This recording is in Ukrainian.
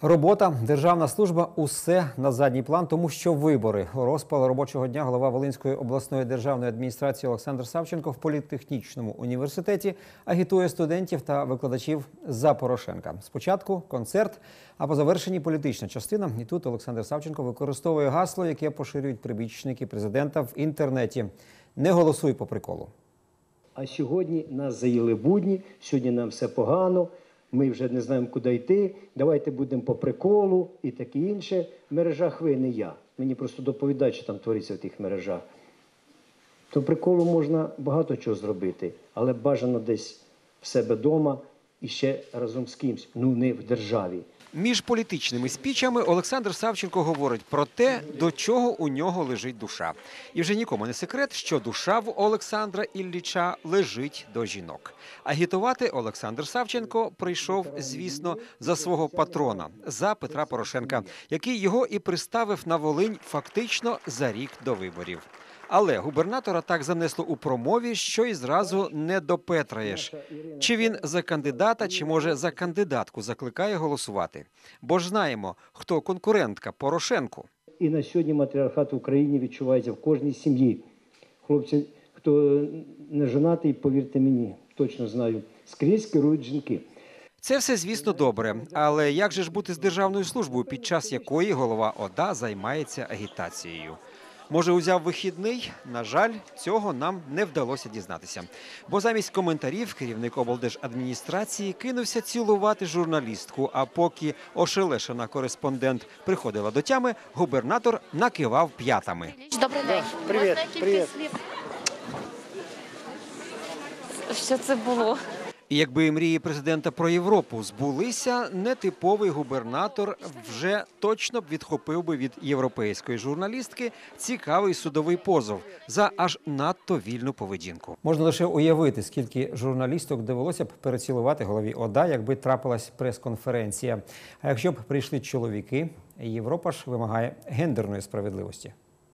Робота, державна служба усе на задній план, тому що вибори. Розпал робочого дня голова Волинської обласної державної адміністрації Олександр Савченко в політехнічному університеті агітує студентів та викладачів за Порошенка. Спочатку концерт, а по завершенні політична частина. І тут Олександр Савченко використовує гасло, яке поширюють прибічники президента в інтернеті. Не голосуй по приколу. А сьогодні нас заїли будні, сьогодні нам все погано, ми вже не знаємо, куди йти. Давайте будемо по приколу і таке інше. В мережах ви не я. Мені просто доповідають, що там твориться в тих мережах. То приколу можна багато чого зробити, але бажано десь в себе вдома і ще разом з кимсь, ну не в державі. Між політичними спічами Олександр Савченко говорить про те, до чого у нього лежить душа. І вже нікому не секрет, що душа в Олександра Ілліча лежить до жінок. Агітувати Олександр Савченко прийшов, звісно, за свого патрона за Петра Порошенка, який його і приставив на Волинь фактично за рік до виборів. Але губернатора так занесло у промові, що й зразу не допетраєш. Чи він за кандидата, чи може за кандидатку закликає голосувати? Бо ж знаємо, хто конкурентка Порошенку. І на сьогодні матріархат в Україні відчувається в кожній сім'ї. Хлопці, хто не женатий, повірте мені, точно знаю, скрізь керують жінки. Це все, звісно, добре. Але як же ж бути з державною службою, під час якої голова ОДА займається агітацією? Може, узяв вихідний? На жаль, цього нам не вдалося дізнатися. Бо замість коментарів керівник облдержадміністрації кинувся цілувати журналістку. А поки ошелешена кореспондент приходила до тями, губернатор накивав п'ятами. Добрий день. привіт, привіт. Що це було? І якби мрії президента про Європу збулися, нетиповий губернатор вже точно б відхопив би від європейської журналістки цікавий судовий позов за аж надто вільну поведінку. Можна лише уявити, скільки журналісток довелося б перецілувати голові ОДА, якби трапилась прес-конференція. А якщо б прийшли чоловіки, Європа ж вимагає гендерної справедливості.